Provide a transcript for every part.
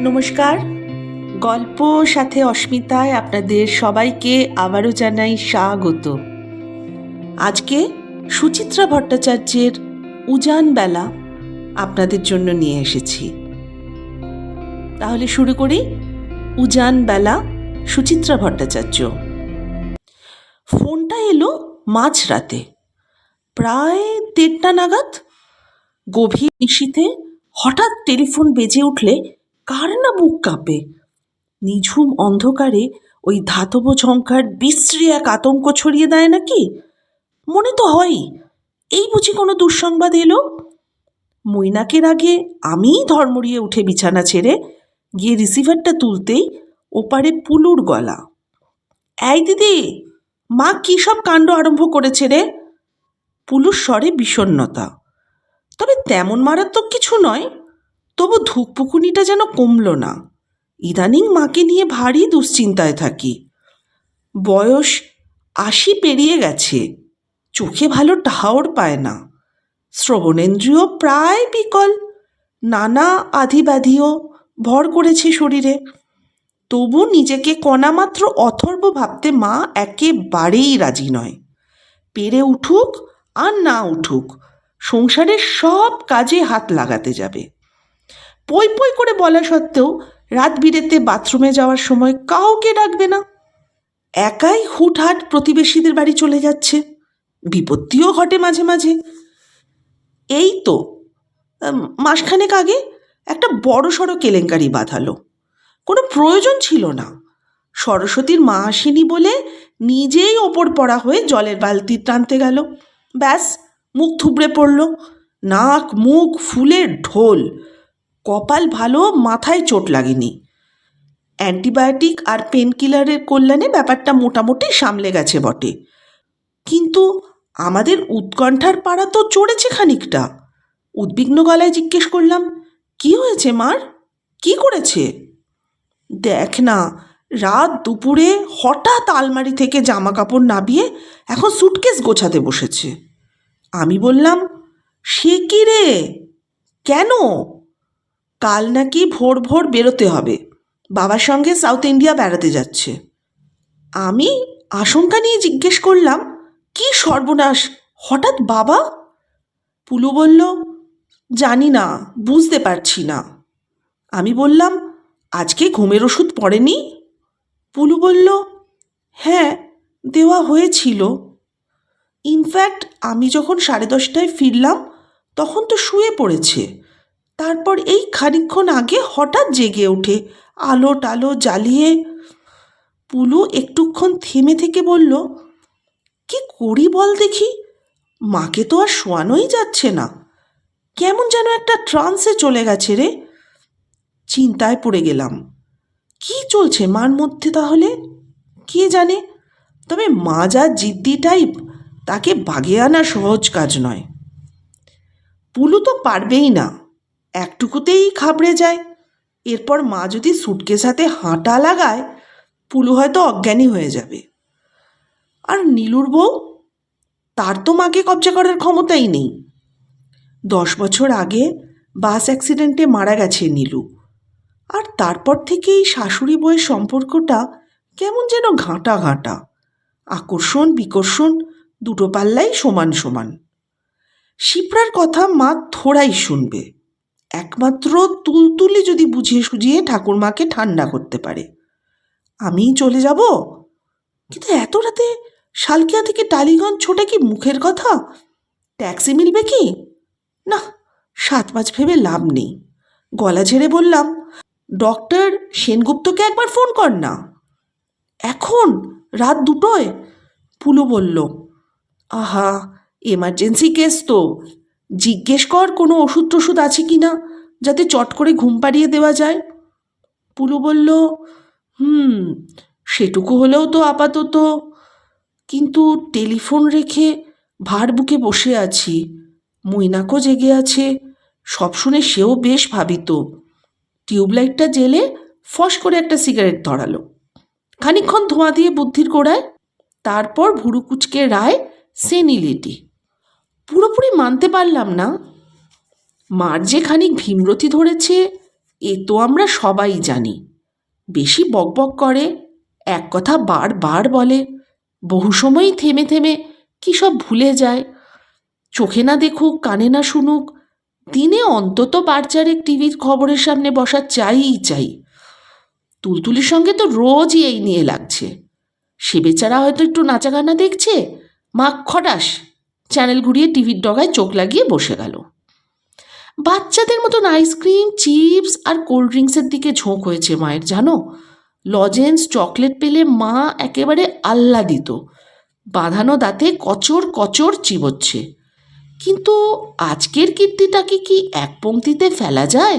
নমস্কার। গল্প সাথে অস্মিতায় আপনাদের সবাইকে আবারও জানাই স্বাগত। আজকে সুচিত্রা ভট্টাচার্যের উজান বেলা আপনাদের জন্য নিয়ে এসেছি। তাহলে শুরু করি। উজান বেলা, সুচিত্রা ভট্টাচার্য। ফোনটা এলো মাঝরাতে। প্রায় দেড়টা নাগাদ গভীর নিশীথে হঠাৎ টেলিফোন বেজে উঠলে কার না বুক কাঁপে? নিঝুম অন্ধকারে ওই ধাতব ঝঙ্কার বিশ্রী এক আতঙ্ক ছড়িয়ে দেয় নাকি? মনে তো হয়ই। এই বুঝি কোনো দুঃসংবাদ এলো? মৈনাকের আগে আমিই ধর্মড়িয়ে উঠে বিছানা ছেড়ে গিয়ে রিসিভারটা তুলতেই ওপারে পুলুর গলা। এই দিদি, মা কী সব কাণ্ড আরম্ভ করেছে রে? পুলুর স্বরে বিষণ্ণতা। তবে তেমন মারাত্মক কিছু নয়। তবু ধুকপুকুনিটা যেন কমল না। ইদানিং মাকে নিয়ে ভারী দুশ্চিন্তায় থাকি। বয়স আশি পেরিয়ে গেছে। চোখে ভালো টাহাওর পায় না। শ্রবণেন্দ্রিয় প্রায় বিকল। নানা আধিব্যাধিও ভর করেছে শরীরে। তবু নিজেকে কণামাত্র অথর্ব ভাবতে মা একেবারেই রাজি নয়। পেরে উঠুক আর না উঠুক, সংসারের সব কাজে হাত লাগাতে যাবে। পই পই করে বলা সত্ত্বেও রাত বিরেতে বাথরুমে যাওয়ার সময় কাউকে ডাকবে না। একাই হুটহাট প্রতিবেশীদের বাড়ি চলে যাচ্ছে। বিপত্তিও ঘটে মাঝে মাঝে। এই তো মাসখানেক আগে একটা বড় সড়ো কেলেঙ্কারি বাঁধালো। কোনো প্রয়োজন ছিল না। সরস্বতীর মা আসেনি বলে নিজেই ওপর পড়া হয়ে জলের বালতি টানতে গেল। ব্যাস, মুখ থুবড়ে পড়ল। নাক, মুখ ফুলে ঢোল। কপাল ভালো, মাথায় চোট লাগেনি। অ্যান্টিবায়োটিক আর পেনকিলারের কল্যাণে ব্যাপারটা মোটামুটি সামলে গেছে বটে। কিন্তু আমাদের উৎকণ্ঠার পাড়া তো চড়েছে খানিকটা। উদ্বিগ্ন গলায় জিজ্ঞেস করলাম, কি হয়েছে মার? কি করেছে? দেখ না, রাত দুপুরে হঠাৎ আলমারি থেকে জামা কাপড় নাবিয়ে এখন সুটকেস গোছাতে বসেছে। আমি বললাম, সে কি রে? কেন? কাল নাকি ভোর ভোর বেরোতে হবে। বাবার সঙ্গে সাউথ ইন্ডিয়া বেড়াতে যাচ্ছে। আমি আশঙ্কা নিয়ে জিজ্ঞেস করলাম, কি সর্বনাশ, হঠাৎ বাবা? পুলু বলল, জানি না, বুঝতে পারছি না। আমি বললাম, আজকে ঘুমের ওষুধ পড়েনি? পুলু বলল হ্যাঁ দেওয়া হয়েছিল। ইনফ্যাক্ট আমি যখন সাড়ে দশটায় ফিরলাম, তখন তো শুয়ে পড়েছে। তারপর এই খানিকক্ষণ আগে হঠাৎ জেগে ওঠে, আলো টালো জ্বালিয়ে। পুলু একটুক্ষণ থেমে থেকে বলল, কি করি বল দেখি, মাকে তো আর শোয়ানোই যাচ্ছে না। কেমন যেন একটা ট্রান্সে চলে গেছে রে। চিন্তায় পড়ে গেলাম, কি চলছে মার মধ্যে তাহলে? কে জানে? তবে মা যা জিদ্দি টাইপ, তাকে বাগে আনা সহজ কাজ নয়। পুলু তো পারবেই না। একটুকুতেই খাবড়ে যায়। এরপর মা যদি সুটকেস হাতে হাঁটা লাগায়, পুলু হয়তো অজ্ঞানী হয়ে যাবে। আর নীলুর বউ? তার তো মাকে কবজা করার ক্ষমতাই নেই। দশ বছর আগে বাস অ্যাক্সিডেন্টে মারা গেছে নীলু। আর তারপর থেকেই শাশুড়ি বইয়ের সম্পর্কটা কেমন যেন ঘাঁটা ঘাঁটা। আকর্ষণ, বিকর্ষণ, দুটো পাল্লাই সমান সমান। শিপ্রার কথা মা থোড়াই শুনবে। একমাত্র তুলতুলি যদি বুঝিয়ে সুঝিয়ে ঠাকুরমাকে ঠান্ডা করতে পারে। আমিই চলে যাব? কিন্তু এত রাতে শালকিয়া থেকে টালিগঞ্জ ছোটে কি মুখের কথা? ট্যাক্সি মিলবে কি? না, সাত পাঁচ ভেবে লাভ নেই। গলা ঝেড়ে বললাম, ডক্টর সেনগুপ্তকে একবার ফোন কর না। এখন, রাত দুটোয়? পুলু বলল, আহা এমার্জেন্সি কেস তো। জিজ্ঞেস কর কোনো ওষুধ টষুধ আছে কি না যাতে চট করে ঘুম পাড়িয়ে দেওয়া যায়। পুলু বলল, হুম, সেটুকু হলেও তো আপাতত। কিন্তু টেলিফোন রেখে ভার বুকে বসে আছি। মৈনাকও জেগে আছে। সব শুনে সেও বেশ ভাবিত। টিউবলাইটটা জেলে ফস করে একটা সিগারেট ধরালো। খানিকক্ষণ ধোঁয়া দিয়ে বুদ্ধির গোড়ায়, তারপর ভুরুকুচকে রায় সেনিলিটি। পুরোপুরি মানতে পারলাম না মার যে খানিক ভীমরতি ধরেছে, এ তো আমরা সবাই জানি। বেশি বকবক করে, এক কথা বারবার বলে, বহু সময়ই থেমে থেমে কী সব ভুলে যায়। চোখে না দেখুক, কানে না শুনুক, দিনে অন্তত বার চারেক টিভির খবরের সামনে বসা চাইই চাই। তুলতুলির সঙ্গে তো রোজই এই নিয়ে লাগছে। সে বেচারা হয়তো একটু নাচা গানা দেখছে, মা খটাস, চ্যানেল ঘুরিয়ে টিভির ডগায় চোখ লাগিয়ে বসে গেল। বাচ্চাদের মতন আইসক্রিম চিপস আর কোল্ড ড্রিঙ্কসের দিকে ঝোঁক হয়েছে মায়ের, জানো? লজেন্স চকলেট পেলে মা একেবারে আল্লা দিত বাঁধানো দাঁতে কচর কচর চিবোচ্ছে। কিন্তু আজকের কীর্তিটাকে কি এক পংক্তিতে ফেলা যায়?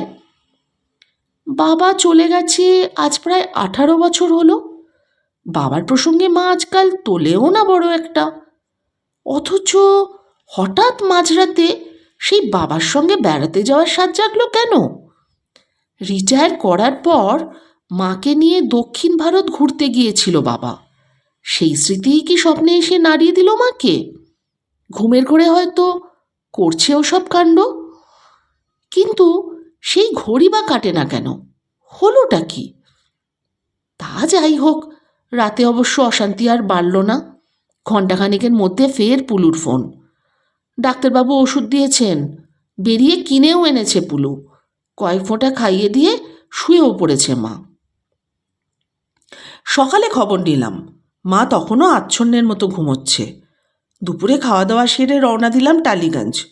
বাবা চলে গেছে আজ প্রায় আঠারো বছর হলো। বাবার প্রসঙ্গে মা আজকাল তোলেও না বড় একটা। অথচ হঠাৎ মাঝরাতে সেই বাবার সঙ্গে বেড়াতে যাওয়ার স্বাদ জাগলো কেন? রিটায়ার করার পর মাকে নিয়ে দক্ষিণ ভারত ঘুরতে গিয়েছিল বাবা। সেই স্মৃতিই কি স্বপ্নে এসে নাড়িয়ে দিল মাকে? ঘুমের ঘরে হয়তো করছে ওসব কাণ্ড? কিন্তু সেই ঘড়ি বা কাটে না কেন? হলোটা কি? তা যাই হোক, রাতে অবশ্য অশান্তি আর বাড়ল না। ঘণ্টাখানেকের মধ্যে ফের পুলুর ফোন। ডাক্তারবাবু ওষুধ দিয়েছেন। বেরিয়ে কিনেও এনেছে পুলু। কয়েক ফোঁটা খাইয়ে দিয়ে শুয়েও পড়েছে মা। সকালে খবর নিলাম। মা তখনও আচ্ছন্নের মতো ঘুমোচ্ছে। দুপুরে খাওয়া দাওয়া সেরে রওনা দিলাম টালিগঞ্জ।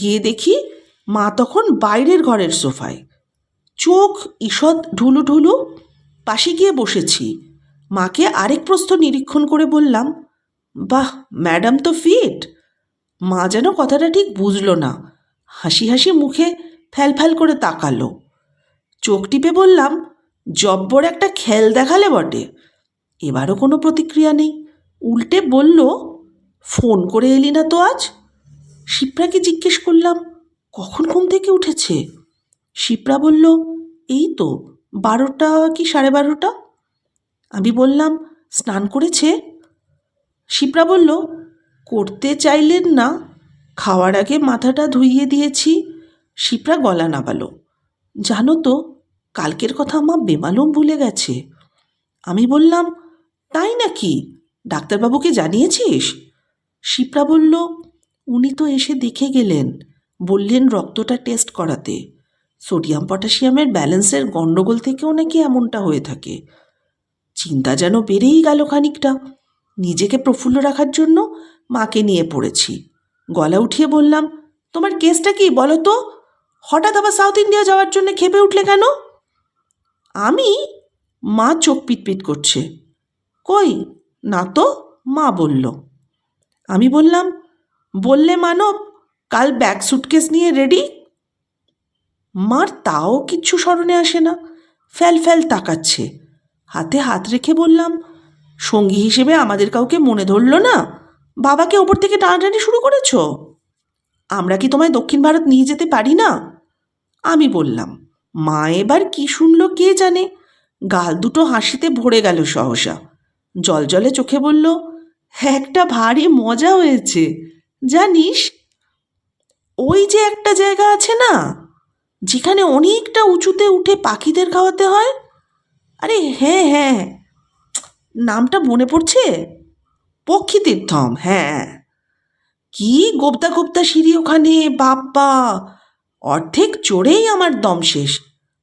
গিয়ে দেখি মা তখন বাইরের ঘরের সোফায়। চোখ ঈষৎ ঢুলু ঢুলু পাশে গিয়ে বসেছি। মাকে আরেক প্রস্থ নিরীক্ষণ করে বললাম, বাহ, ম্যাডাম তো ফিট। মা যেন কথাটা ঠিক বুঝলো না। হাসি হাসি মুখে ফ্যাল ফ্যাল করে তাকালো। চোখ টিপে বললাম, জব্বর একটা খেল দেখালে বটে। এবারও কোনো প্রতিক্রিয়া নেই। উল্টে বলল, ফোন করে এলি না তো আজ? শিপ্রাকে জিজ্ঞেস করলাম, কখন ঘুম থেকে উঠেছে? শিপ্রা বলল, এই তো, বারোটা কি সাড়ে বারোটা? আমি বললাম, স্নান করেছে? শিপ্রা বলল করতে চাইলেন না, খাওয়ার আগে মাথাটা ধুইয়ে দিয়েছি, শিপ্রা গলা নাবালো। জানো তো, কালকের কথা মা বেমালুম ভুলে গেছে। আমি বললাম, তাই নাকি? ডাক্তারবাবুকে জানিয়েছিস? শিপ্রা বলল, উনি তো এসে দেখে গেলেন। বললেন রক্তটা টেস্ট করাতে। সোডিয়াম পটাশিয়ামের ব্যালেন্সের গণ্ডগোল থেকেও নাকি এমনটা হয়ে থাকে। চিন্তা যেন বেড়েই গেল খানিকটা। নিজেকে প্রফুল্ল রাখার জন্য মাকে নিয়ে পড়েছি। গলা উঠিয়ে বললাম, তোমার কেসটা কি বলো তো? হঠাৎ আবার সাউথ ইন্ডিয়া যাওয়ার জন্য খেপে উঠলে কেন? আমি? মা চোখ পিটপিট করছে। কই? না তো? মা বলল। আমি বললাম, বললে মানব, কাল ব্যাগ সুটকেস নিয়ে রেডি? মার তাও কিচ্ছু স্মরণে আসে না, ফ্যাল ফ্যাল তাকাচ্ছে। হাতে হাত রেখে বললাম, সঙ্গী হিসেবে আমাদের কাউকে মনে ধরলো না? বাবাকে ওপর থেকে টানাটানি শুরু করেছ? আমরা কি তোমায় দক্ষিণ ভারত নিয়ে যেতে পারি না? আমি বললাম, মা এবার কি শুনল কে জানে? গাল দুটো হাসিতে ভরে গেল সহসা। জল জলে চোখে বলল, একটা ভারী মজা হয়েছে, জানিস? ওই যে একটা জায়গা আছে না, যেখানে অনেকটা উঁচুতে উঠে পাখিদের খাওয়াতে হয়? আরে হ্যাঁ হ্যাঁ নামটা মনে পড়ছে? পক্ষী তীর্থম হ্যাঁ। কি গোপ্তা গোপ্তা সিঁড়ি ওখানে, বাপ্পা! অর্ধেক চড়েই আমার দম শেষ।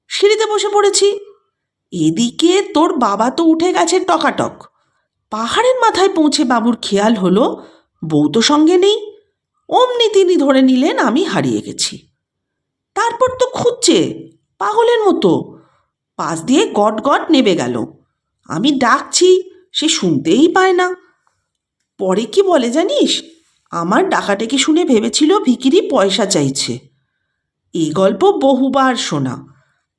সিঁড়িতে বসে পড়েছি। এদিকে তোর বাবা তো উঠে গেছে টকাটক। পাহাড়ের মাথায় পৌঁছে বাবুর খেয়াল হলো, বউ তো সঙ্গে নেই। অমনি তিনি ধরে নিলেন, আমি হারিয়ে গেছি। তারপর তো খুঁজছে, পাগলের মতো। পাশ দিয়ে গট গট নেবে গেল। আমি ডাকছি, সে শুনতেই পায় না। পরে কি বলে জানিস? আমার ডাকাটাকে শুনে ভেবেছিল ভিকিরি পয়সা চাইছে। এই গল্প বহুবার শোনা।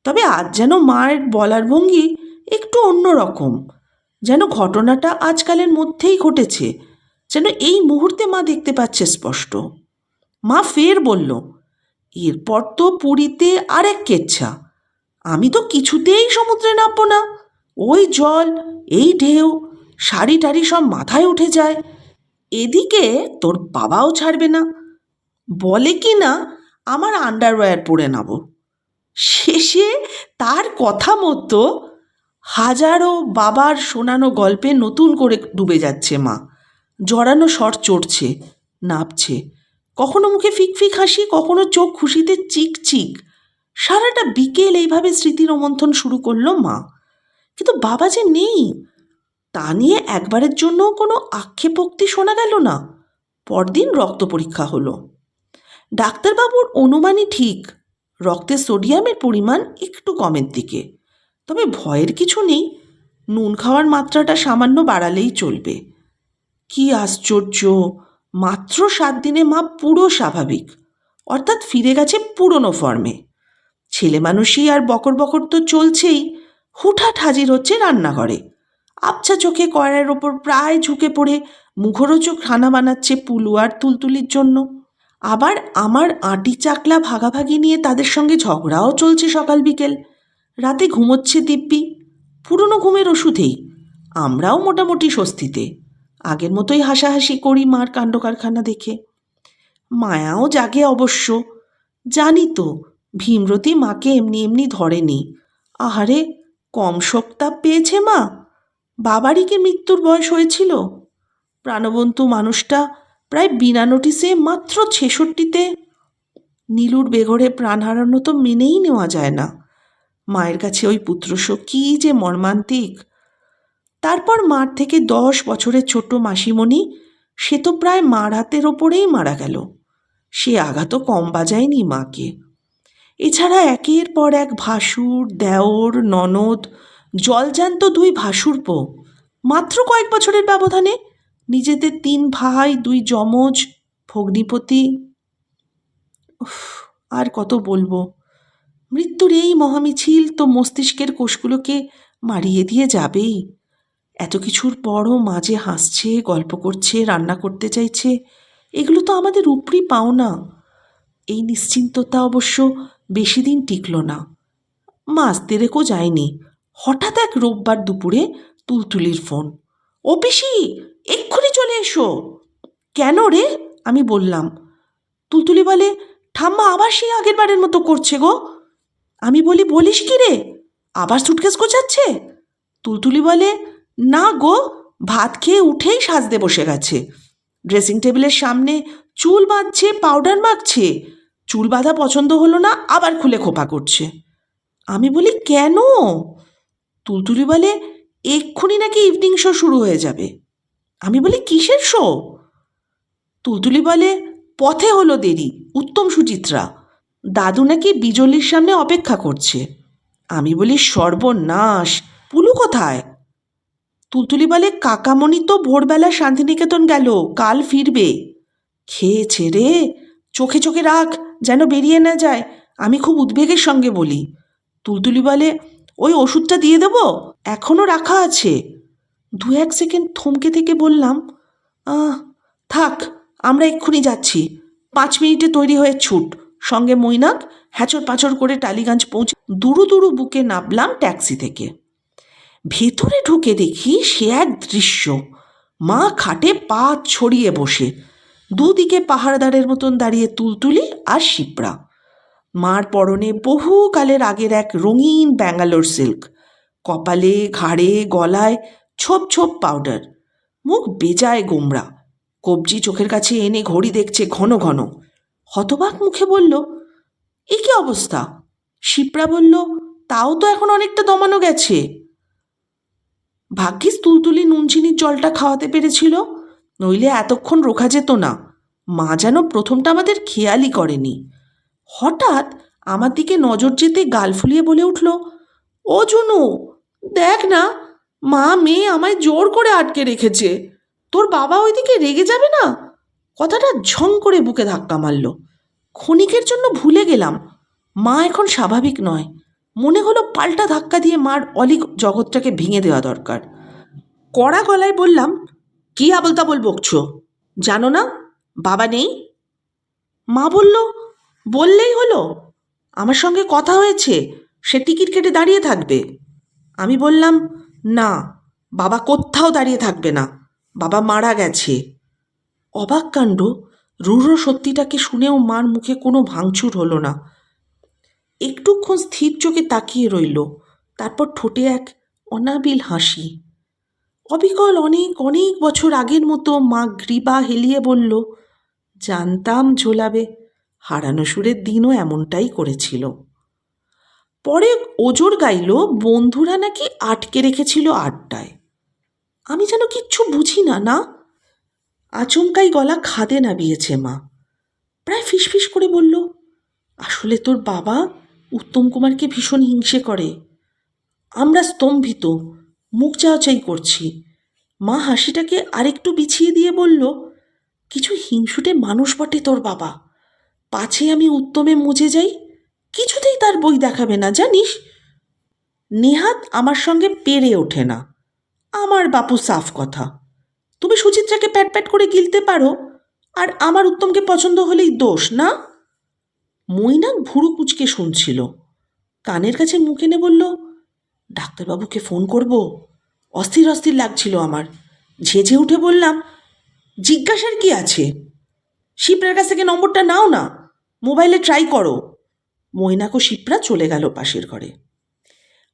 তবে আজ যেন মায়ের বলার ভঙ্গি একটু অন্য রকম। যেন ঘটনাটা আজকালের মধ্যেই ঘটেছে। যেন এই মুহূর্তে মা দেখতে পাচ্ছে স্পষ্ট। মা ফের বলল, এরপর তো পুরীতে আর এক কেচ্ছা। আমি তো কিছুতেই সমুদ্রে নামবো না। ওই জল, এই ঢেউ শাড়ি টাড়ি সব মাথায় উঠে যায়। এদিকে তোর বাবাও ছাড়বে না। বলে কি না, আমার আন্ডারওয়্যার পরে নেব। শেষে তার কথা মতো হাজারো বাবার শোনানো গল্পে নতুন করে ডুবে যাচ্ছে মা। জড়ানো স্বর চড়ছে, নাপছে। কখনো মুখে ফিকফিক হাসি, কখনো চোখ খুশিতে চিক চিক। সারাটা বিকেল এইভাবে স্মৃতি রোমন্থন শুরু করল মা। কিন্তু বাবা যে নেই তা নিয়ে একবারের জন্য কোনো আক্ষেপোক্তি শোনা গেল না। পরদিন রক্ত পরীক্ষা হলো। ডাক্তারবাবুর অনুমানই ঠিক রক্তে সোডিয়ামের পরিমাণ একটু কমের দিকে। তবে ভয়ের কিছু নেই, নুন খাওয়ার মাত্রাটা সামান্য বাড়ালেই চলবে। কি আশ্চর্য, মাত্র সাত দিনে মা পুরো স্বাভাবিক, অর্থাৎ ফিরে গেছে পুরনো ফর্মে। ছেলে মানুষই আর বকর বকর তো চলছেই হুঠাট হাজির হচ্ছে রান্নাঘরে। আবছা চোখে কড়াইয়ের ওপর প্রায় ঝুঁকে পড়ে মুখরোচক খানা বানাচ্ছে পুলু আর তুলতুলির জন্য। আবার আমার আটি চাকলা ভাগাভাগি নিয়ে তাদের সঙ্গে ঝগড়াও চলছে সকাল বিকেল। রাতে ঘুমোচ্ছে দিব্যি। পুরনো ঘুমের ওষুধেই। আমরাও মোটামুটি স্বস্তিতে। আগের মতোই হাসাহাসি করি মার কাণ্ড কারখানা দেখে। মায়াও জাগে অবশ্য। জানি তো, ভীমরতি মাকে এমনি এমনি ধরেনি। আহারে, কম শোকতাপ পেয়েছে মা? বাবারই কি মৃত্যুর বয়স হয়েছিল? প্রাণবন্ত মানুষটা প্রায় বিনা নোটিসে মাত্র ছেষট্টিতে। নীলুর বেঘরে প্রাণ হারানো তো মেনেই নেওয়া যায় না। মায়ের কাছে ওই পুত্রশোক কী যে মর্মান্তিক। তারপর মার থেকে দশ বছরের ছোট মাসিমণি, সে তো প্রায় মার হাতের ওপরেই মারা গেল। সে আঘাতও কম বাজায়নি মাকে। এছাড়া একের পর এক ভাসুর, দেওর, ননদ জলজান্ত দুই ভাসুরপো মাত্র কয়েক বছরের ব্যবধানে নিজেদের তিন ভাই, দুই যমজ, ভগ্নিপতি। আর কত বলব। মৃত্যুর এই মহামিছিল তো মস্তিষ্কের কোষগুলোকে মারিয়ে দিয়ে যাবেই। এত কিছুর পরও মাঝে হাসছে, গল্প করছে, রান্না করতে চাইছে, এগুলো তো আমাদের উপরি পাওনা। এই নিশ্চিন্ততা অবশ্য বেশি দিন টিকল না। মাস দেড়েকও যায়নি। হঠাৎ এক রোববার দুপুরে তুলতুলির ফোন ও পিসি এক্ষুনি চলে এসো। কেন রে? আমি বললাম, তুলতুলি বলে, ঠাম্মা আবার সেই আগের বারের মতো করছে গো। আমি বলি, বলিস কি রে? আবার সুটকেস গোছাচ্ছে? তুলতুলি বলে, না গো, ভাত খেয়ে উঠেই সাজতে বসে গেছে। ড্রেসিং টেবিলের সামনে চুল বাঁধছে, পাউডার মাখছে, চুল বাঁধা পছন্দ হলো না, আবার খুলে খোপা করছে। আমি বলি, কেন? তুলতুলি বলে, এক্ষুনি নাকি ইভিনিং শো শুরু হয়ে যাবে। আমি বলি, কিসের শো তুলতুলি বলে, পথে হলো দেরি, উত্তম সুচিত্রা। দাদু নাকি বিজলির সামনে অপেক্ষা করছে। আমি বলি, সর্বনাশ, পুলু কোথায়? তুলতুলি বলে, কাকামণি তো ভোরবেলা শান্তিনিকেতন গেল, কাল ফিরবে। খেয়েছে রে, চোখে চোখে রাখ, যেন বেরিয়ে না যায়, আমি খুব উদ্বেগের সঙ্গে বলি। তুলতুলি বলে ওই ওষুধটা দিয়ে দেবো? এখনও রাখা আছে। দু এক সেকেন্ড থমকে থেকে বললাম থাক, আমরা এক্ষুনি যাচ্ছি। পাঁচ মিনিটে তৈরি হয়ে ছুট। সঙ্গে মৈনাক হ্যাচর পাঁচর করে টালিগঞ্জ পৌঁছে দুরু দুরু বুকে নামলাম ট্যাক্সি থেকে। ভেতরে ঢুকে দেখি সে এক দৃশ্য। মা খাটে পা ছড়িয়ে বসে। দুদিকে পাহাড়দারের মতন দাঁড়িয়ে তুলতুলি আর শিপ্রা। মার পরনে বহুকালের আগের এক রঙিন ব্যাঙ্গালোর সিল্ক। কপালে, ঘাড়ে, গলায় ছোপ ছোপ পাউডার। মুখ বেজায় গোমরা কবজি চোখের কাছে এনে ঘড়ি দেখছে ঘন ঘন। হতবাক মুখে বলল, এ কি অবস্থা? শিপ্রা বলল, তাও তো এখন অনেকটা দমানো গেছে। ভাগ্যিস তুলতুলি নুন চিনির জলটা খাওয়াতে পেরেছিল, নইলে এতক্ষণ রোখা যেত না। মা যেন প্রথমটা আমাদের খেয়ালই করেনি। হঠাৎ আমার দিকে নজর যেতে গাল ফুলিয়ে বলে উঠল, ও জুনু, দেখ না, মা মেয়ে আমায় জোর করে আটকে রেখেছে। তোর বাবা ওইদিকে রেগে যাবে না? কথাটা ঝং করে বুকে ধাক্কা মারল। ক্ষণিকের জন্য ভুলে গেলাম। মা এখন স্বাভাবিক নয়। মনে হলো পাল্টা ধাক্কা দিয়ে মার অলিক জগৎটাকে ভেঙে দেওয়া দরকার। কড়া গলায় বললাম, কি আবল তাবল বকছো? জানো না, বাবা নেই? মা বলল বললেই হলো। আমার সঙ্গে কথা হয়েছে, সে টিকিট কেটে দাঁড়িয়ে থাকবে। আমি বললাম, না, বাবা কোথাও দাঁড়িয়ে থাকবে না, বাবা মারা গেছে। অবাক কাণ্ড, রূঢ় সত্যিটাকে শুনেও মার মুখে কোনো ভাঙচুর হলো না। একটুক্ষণ স্থির চোখে তাকিয়ে রইল, তারপর ঠোঁটে এক অনাবিল হাসি। অবিকল অনেক অনেক বছর আগের মতো মা গ্রীবা হেলিয়ে বলল, জানতাম ঝোলাবে হারানো সুরের দিনও এমনটাই করেছিল। পরে ওজোর গাইল, বন্ধুরা নাকি আটকে রেখেছিল আড্ডায়। আমি যেন কিচ্ছু বুঝি না না? আচমকাই গলা খাদে নামিয়েছে মা। প্রায় ফিসফিস করে বলল, আসলে তোর বাবা উত্তম কুমারকে ভীষণ হিংসে করে। আমরা স্তম্ভিত, মুখ চাওয়াচাই করছি। মা হাসিটাকে আরেকটু বিছিয়ে দিয়ে বলল, কিছু হিংসুটে মানুষ বটে তোর বাবা। পাছে আমি উত্তমে মুজে যাই, কিছুতেই তার বই দেখাবে না, জানিস? নেহাত আমার সঙ্গে পেরে ওঠে না। আমার বাপু সাফ কথা। তুমি সুচিত্রাকে প্যাট প্যাট করে গিলতে পারো, আর আমার উত্তমকে পছন্দ হলেই দোষ, না? মৈনাক ভুরু কুচকে শুনছিল। কানের কাছে মুখ এনে বলল, ডাক্তারবাবুকে ফোন করব? অস্থির অস্থির লাগছিল আমার। ঝেঝে উঠে বললাম, জিজ্ঞাসার কি আছে? শিপ্রার কাছ থেকে নম্বরটা নাও না। মোবাইলে ট্রাই করো। মৈনাক শিপ্রা চলে গেল পাশের ঘরে।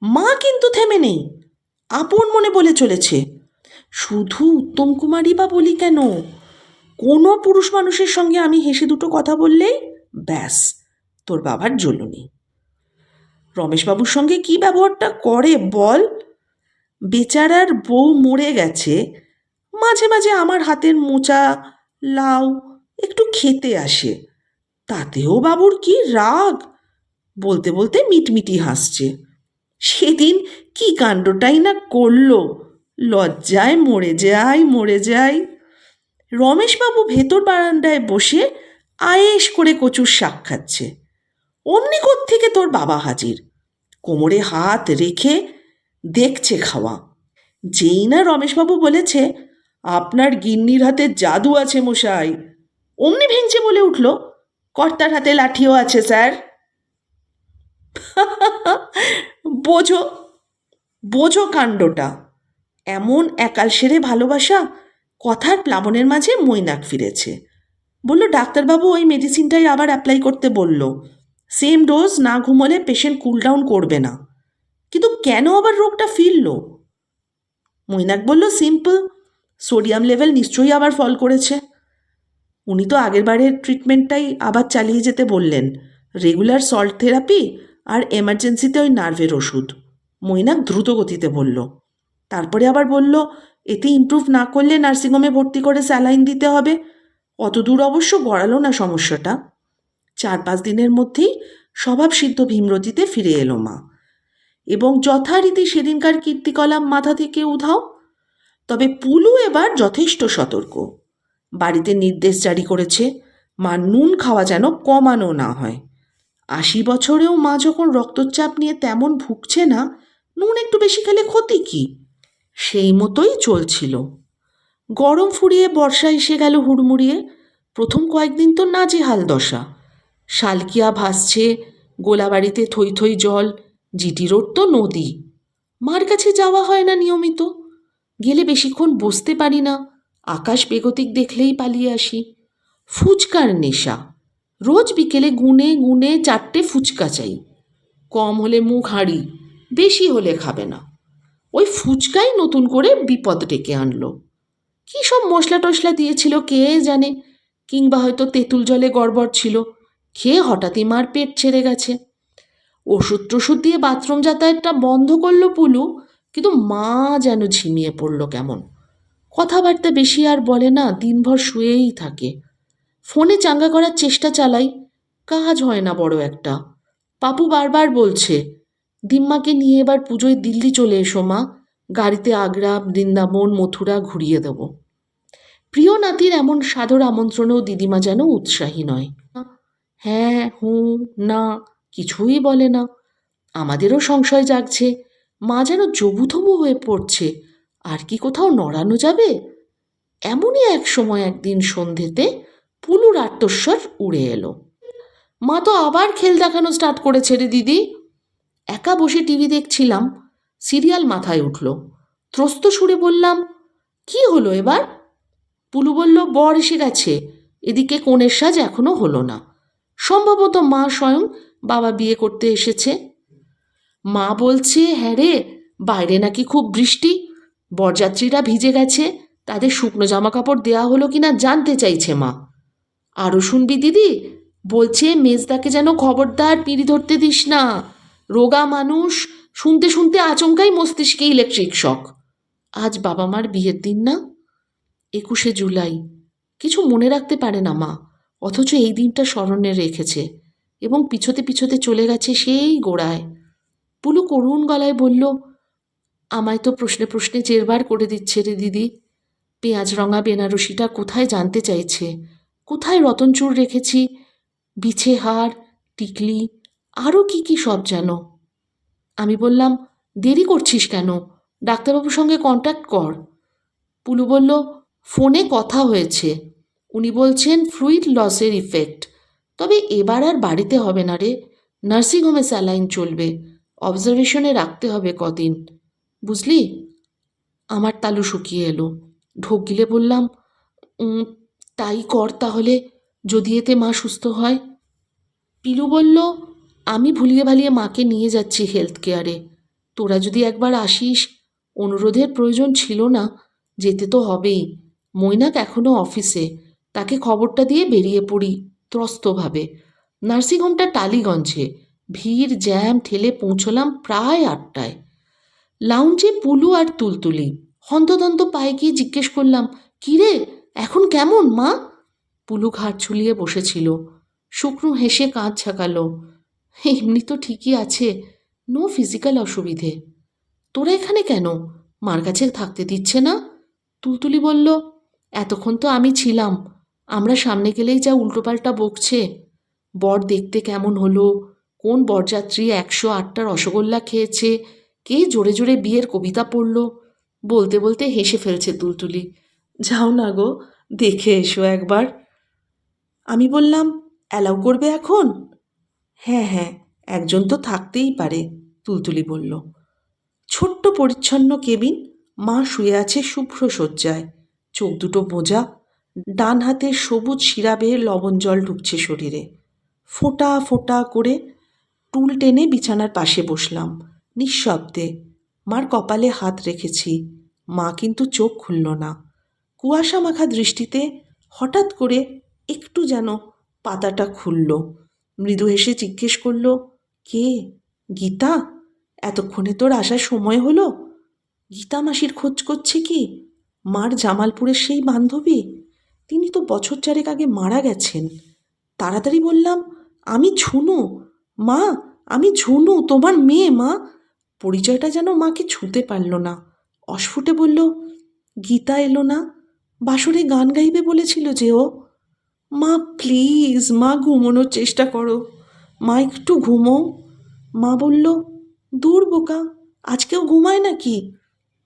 মা কিন্তু থেমে নেই। আপন মনে বলে চলেছে, শুধু উত্তম কুমারই বা বলি কেন? কোনো পুরুষ মানুষের সঙ্গে আমি হেসে দুটো কথা বললেই ব্যাস, তোর বাবার জ্বলুনি রমেশবাবুর সঙ্গে কি ব্যবহারটা করে বল? বেচারার বউ মরে গেছে, মাঝে মাঝে আমার হাতের মোচা, লাউ একটু খেতে আসে। তাতেও বাবুর কি রাগ? বলতে বলতে মিটমিটি হাসছে। সেদিন কি কাণ্ডটাই না করল? লজ্জায় মরে যায় মরে যায়। রমেশবাবু ভেতর বারান্দায় বসে আয়েস করে কচুর শাক খাচ্ছে। অমনি থেকে তোর বাবা হাজির? কোমরে হাত রেখে দেখছে খাওয়া। যেই না রমেশবাবু বলেছে, আপনার গিন্নির হাতে জাদু আছে মশাই। অমনি ভেঙচে বলে উঠল কর্তার হাতে লাঠিও আছে, স্যার। বোঝো বোঝো কাণ্ডটা। এমন একাল সেরে ভালোবাসা কথার প্লাবনের মাঝে মৈনাক ফিরেছে। বলল, ডাক্তারবাবু, ওই মেডিসিনটাই আবার অ্যাপ্লাই করতে বলল। সেম ডোজ না ঘুমোলে পেশেন্ট কুল ডাউন করবে না। কিন্তু কেন আবার রোগটা ফিরল? মৈনাক বলল সিম্পল সোডিয়াম লেভেল নিশ্চয়ই আবার ফল করেছে। উনি তো আগের বারের ট্রিটমেন্টটাই আবার চালিয়ে যেতে বললেন। রেগুলার সল্ট থেরাপি আর এমার্জেন্সিতে ওই নার্ভের ওষুধ। মৈনাক দ্রুত গতিতে বলল। তারপরে আবার বলল, এতে ইমপ্রুভ না করলে নার্সিংহোমে ভর্তি করে স্যালাইন দিতে হবে। অত দূর অবশ্য গড়ালো না সমস্যাটা। চার পাঁচ দিনের মধ্যেই স্বভাব সিদ্ধ ভীমরতিতে ফিরে এলো মা। এবং যথারীতি সেদিনকার কীর্তিকলাম মাথা থেকে উধাও। তবে পুলু এবার যথেষ্ট সতর্ক। বাড়িতে নির্দেশ জারি করেছে, মা নুন খাওয়া যেন কমানো না হয়। আশি বছরেও মা যখন রক্তচাপ নিয়ে তেমন ভুগছে না, নুন একটু বেশি খেলে ক্ষতি কী? সেই মতোই চলছিল। গরম ফুরিয়ে বর্ষা এসে গেল হুড়মুড়িয়ে, প্রথম কয়েকদিন তো নাজেহাল দশা। শালকিয়া ভাসছে, গোলাবাড়িতে থই থই জল, জিটি রোড তো নদী। মার কাছে যাওয়া হয় না নিয়মিত। গেলে বেশিক্ষণ বসতে পারি না। আকাশ বেগতিক দেখলেই পালিয়ে আসি। ফুচকার নেশা। রোজ বিকেলে গুনে গুনে চারটে ফুচকা চাই। কম হলে মুখ হাঁড়ি, বেশি হলে খাবে না। ওই ফুচকাই নতুন করে বিপদ ডেকে আনলো। কী সব মশলা টশলা দিয়েছিল কে জানে? কিংবা হয়তো তেঁতুল জলে গড়বড় ছিল। খেয়ে হঠাৎই মার পেট ছেড়ে গেছে। ওষুধ টষুধ দিয়ে বাথরুম যাতায়াতটা বন্ধ করল পুলু, কিন্তু মা যেন ঝিমিয়ে পড়ল কেমন। কথাবার্তা বেশি আর বলে না, দিনভর শুয়েই থাকে। ফোনে চাঙ্গা করার চেষ্টা চালাই, কাজ হয় না বড় একটা। পাপু বারবার বলছে, দিম্মাকে নিয়ে এবার পুজোয় দিল্লি চলে এসো মা, গাড়িতে আগ্রা, বৃন্দাবন, মথুরা ঘুরিয়ে দেব। প্রিয় নাতির এমন সাদর আমন্ত্রণেও দিদিমা যেন উৎসাহী নয়। হ্যাঁ হুঁ, না, কিছুই বলে না। আমাদেরও সংশয় জাগছে, মা যেন জবুথবু হয়ে পড়ছে আর কি কোথাও নড়ানো যাবে? এমনই এক সময় একদিন সন্ধেতে পুলুর আত্মস্বর উড়ে এলো। মা তো আবার খেল দেখানো স্টার্ট করেছে রে দিদি। একা বসে টিভি দেখছিলাম, সিরিয়াল মাথায় উঠল। ত্রস্ত সুরে বললাম, কি হলো এবার? পুলু বলল, বর এসে গেছে, এদিকে কনের সাজ এখনও হলো না। সম্ভবত মা স্বয়ং বাবা বিয়ে করতে এসেছে। মা বলছে হ্যাঁ রে, বাইরে নাকি খুব বৃষ্টি বরযাত্রীরা ভিজে গেছে, তাদের শুকনো জামা কাপড় দেওয়া হলো কিনা জানতে চাইছে মা। আরও শুনবি দিদি? বলছে, মেজদাকে যেন খবরদার পিড়ি ধরতে দিস না। রোগা মানুষ, শুনতে শুনতে আচমকাই মস্তিষ্কে ইলেকট্রিক শক। আজ বাবা মার বিয়ের দিন না? একুশে জুলাই। কিছু মনে রাখতে পারে না মা, অথচ এই দিনটা স্মরণে রেখেছে এবং পিছতে পিছতে চলে গেছে সেই গোড়ায়। পুলু করুণ গলায় বলল আমায় তো প্রশ্নে প্রশ্নে জেরবার করে দিচ্ছে রে দিদি। পেঁয়াজ রঙা বেনারসিটা কোথায় জানতে চাইছে? কোথায় রতনচুর রেখেছি? বিছে হার টিকলি আরও কি কি সব যেন আমি বললাম, দেরি করছিস কেন? ডাক্তারবাবুর সঙ্গে কন্ট্যাক্ট কর। পুলু বলল, ফোনে কথা হয়েছে। উনি বলছেন ফ্লুইড লসের ইফেক্ট তবে এবার আর বাড়িতে হবে না রে। নার্সিংহোমে স্যালাইন চলবে। অবজারভেশনে রাখতে হবে কদিন। বুঝলি? আমার তালু শুকিয়ে এলো। ঢোক গিলে বললাম তাই কর তাহলে, যদি এতে মা সুস্থ হয়। পিলু বলল, আমি ভুলিয়ে ভালিয়ে মাকে নিয়ে যাচ্ছি হেলথ কেয়ারে তোরা যদি একবার আসিস, অনুরোধের প্রয়োজন ছিল না, যেতে তো হবেই। মৈনাক এখনও অফিসে, তাকে খবরটা দিয়ে বেরিয়ে পড়ি ত্রস্তভাবে। নার্সিংহোমটা টালিগঞ্জে, ভিড় জ্যাম ঠেলে পৌঁছলাম প্রায় আটটায়। লাউঞ্জে পুলু আর তুলতুলি। হন্তদন্ত পায়ে গিয়ে জিজ্ঞেস করলাম, কিরে, এখন কেমন, মা? পুলু ঘাট ঝুলিয়ে বসেছিল। শুকনো হেসে কাঁধ ছাকালো এমনি তো ঠিকই আছে, নো ফিজিক্যাল অসুবিধে। তোরা এখানে কেন? মার কাছে থাকতে দিচ্ছে না? তুলতুলি বলল, এতক্ষণ তো আমি ছিলাম। আমরা সামনে গেলেই যা উল্টোপাল্টা বকছে। বর দেখতে কেমন হলো? কোন বরযাত্রী একশো আটটা রসগোল্লা খেয়েছে? কে জোরে জোরে বিয়ের কবিতা পড়ল? বলতে বলতে হেসে ফেলছে তুলতুলি। যাও না গো, দেখে এসো একবার। আমি বললাম, অ্যালাউ করবে এখন? হ্যাঁ হ্যাঁ একজন তো থাকতেই পারে, তুলতুলি বলল। ছোট্ট পরিচ্ছন্ন কেবিন, মা শুয়ে আছে শুভ্র শয্যায়। চোখ দুটো বোঝা ডান হাতে সবুজ শিরা বেয়ে লবণ জল ঢুকছে শরীরে। ফোটা ফোটা করে টুল টেনে বিছানার পাশে বসলাম। নিঃশব্দে। মার কপালে হাত রেখেছি। মা কিন্তু চোখ খুলল না। কুয়াশা মাখা দৃষ্টিতে হঠাৎ করে একটু যেন পাতাটা খুলল। মৃদু হেসে জিজ্ঞেস করল, কে? গীতা? এতক্ষণে তোর আসার সময় হলো? গীতা মাসির খোঁজ করছে কি? মার জামালপুরের সেই বান্ধবী? তিনি তো বছর চারেক আগে মারা গেছেন। তাড়াতাড়ি বললাম, আমি ঝুনু। মা, আমি ঝুনু, তোমার মেয়ে, মা। পরিচয়টা যেন মাকে ছুঁতে পারল না। অস্ফুটে বলল, গীতা এলো না? বাসরে গান গাইবে বলেছিল যে ও। মা, প্লিজ, মা ঘুমোনোর চেষ্টা করো। মা, একটু ঘুমো। মা বলল, দূর বোকা, আজকেও ঘুমায় নাকি?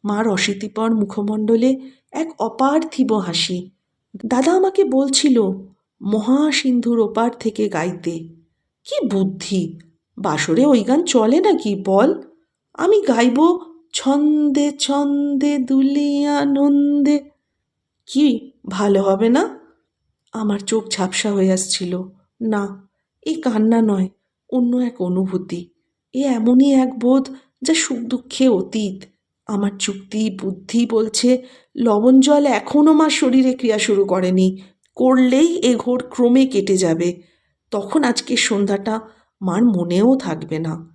মার অশীতিপর মুখমণ্ডলে এক অপার্থিব হাসি। দাদা আমাকে বলছিল, মহাসিন্ধুর ওপার থেকে গাইতে। কি বুদ্ধি? বাসরে ওই গান চলে নাকি, বল। আমি গাইব ছন্দে ছন্দে, দুলিয়া, নন্দে। কি, ভালো হবে না? আমার চোখ ঝাপসা হয়ে আসছিল। না, এ কান্না নয়, অন্য এক অনুভূতি। এ এমনই এক বোধ যা সুখ দুঃখে অতীত। আমার চুক্তি, বুদ্ধি বলছে, লবণ জল এখনও মা শরীরে ক্রিয়া শুরু করেনি। করলেই এ ঘোর ক্রমে কেটে যাবে। তখন আজকের সন্ধ্যাটা মার মনেও থাকবে না।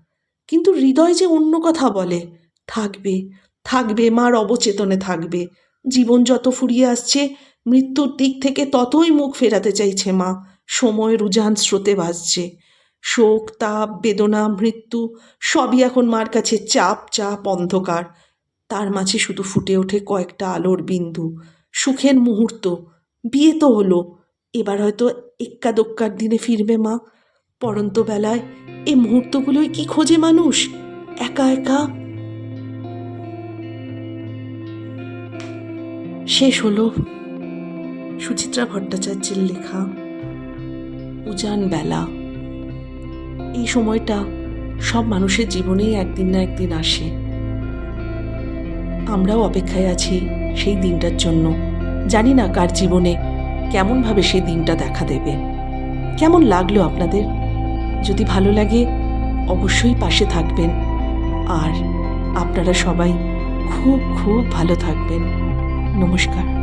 কিন্তু হৃদয় যে অন্য কথা বলে, থাকবে থাকবে, মার অবচেতনে থাকবে। জীবন যত ফুরিয়ে আসছে, মৃত্যুর দিক থেকে ততই মুখ ফেরাতে চাইছে মা সময়ের উজান স্রোতে ভাসছে। শোক, তাপ, বেদনা, মৃত্যু, সবই এখন মার কাছে চাপ চাপ, অন্ধকার। তার মাঝে শুধু ফুটে ওঠে কয়েকটা আলোর বিন্দু। সুখের মুহূর্ত, বিয়ে তো হলো, এবার হয়তো এক্কা দোক্কার দিনে ফিরবে মা। পরন্ত বেলায় এই মুহূর্তগুলোই কি খোঁজে মানুষ? একা একা? শেষ হলো সুচিত্রা ভট্টাচার্যের লেখা উজান বেলা। এই সময়টা সব মানুষের জীবনেই একদিন না একদিন আসে। আমরাও অপেক্ষায় আছি সেই দিনটার জন্য। জানি না কার জীবনে কেমনভাবে সেই দিনটা দেখা দেবে। কেমন লাগল আপনাদের? যদি ভালো লাগে অবশ্যই পাশে থাকবেন। আর আপনারা সবাই খুব খুব ভালো থাকবেন। নমস্কার।